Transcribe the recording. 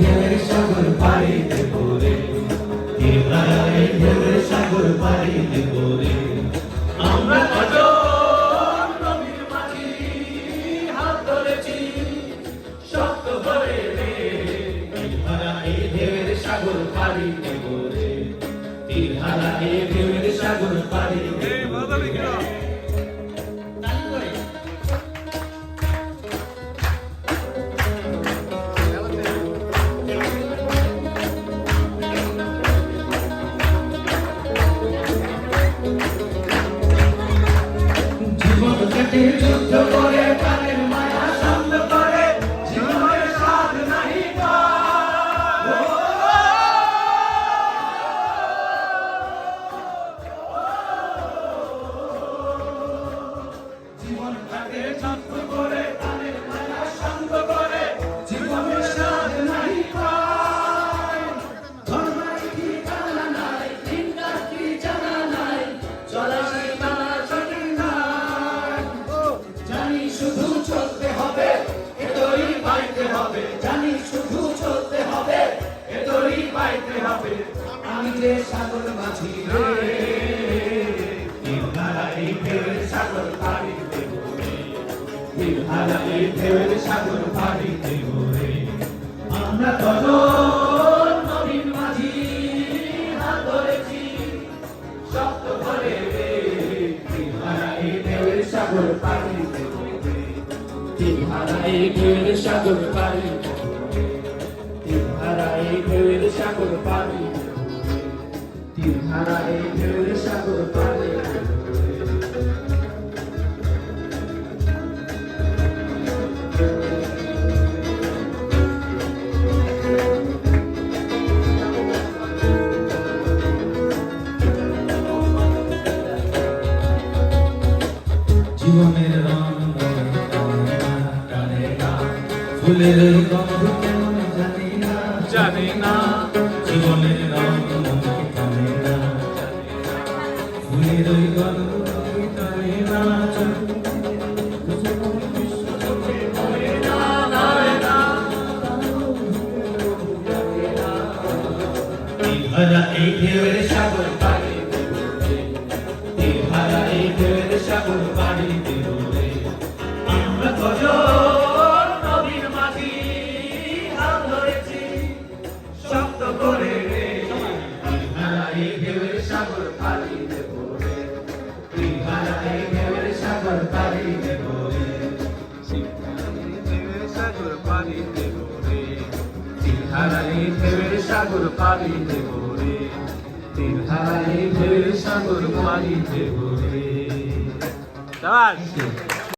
ঢেউয়ের সাগর পাড়ি দেব রে। তীর হারাই ঢেউয়ের সাগর পাড়ি দেব রে। আমরা কজন নবীর মাঝি হাত ধরেছি শক্ত করে রে তীর ঢেউয়ের সাগর পাড়ি দেব রে। তীর ঢেউয়ের সাগর পাড়ি দেব যুদ্ধ করে প্রাণের মায়া শান্ত করে জীবনের স্বাদ নাহি জীবন কাটে যুদ্ধ করে। আমি যে সাগর মাঝি রে। তীরধারাই ঢেউয়ের সাগর পাড়ি দেব রে তীরধারাই ঢেউয়ের সাগর পাড়ি দেব রে আমরা তখন নবীন মাঝি হাত ধরেছি, শক্ত করে রে। ঢেউয়ের সাগর পাড়ি দেব রে। ঢেউয়ের সাগর পাড়ি দেব রে। ঢেউয়ের সাগর পাড়ি দেব রে তিহারাই ঢেউয়ের সাগর পাড়ি জীবনের রং ফুলের গন্ধ কেমন জানি না। জানি না। জীবনের তিহারা এই ঢেউয়ের সাগর পাড়ি দেব রে এই ঢেউয়ের সাগর পাড়ি দেব আমরা কজন নবীন মাঝি হাত ধরেছি, শক্ত করে। রে তিহারা এই ঢেউয়ের সাগর পাড়ি দেব রে তিহারা এই ঢেউয়ের সাগর পাড়ি দেব তিহারাই ঢেউয়ের সাগর পাড়ি দেব রে তিহারাই ঢেউয়ের সাগর পাড়ি দেব রে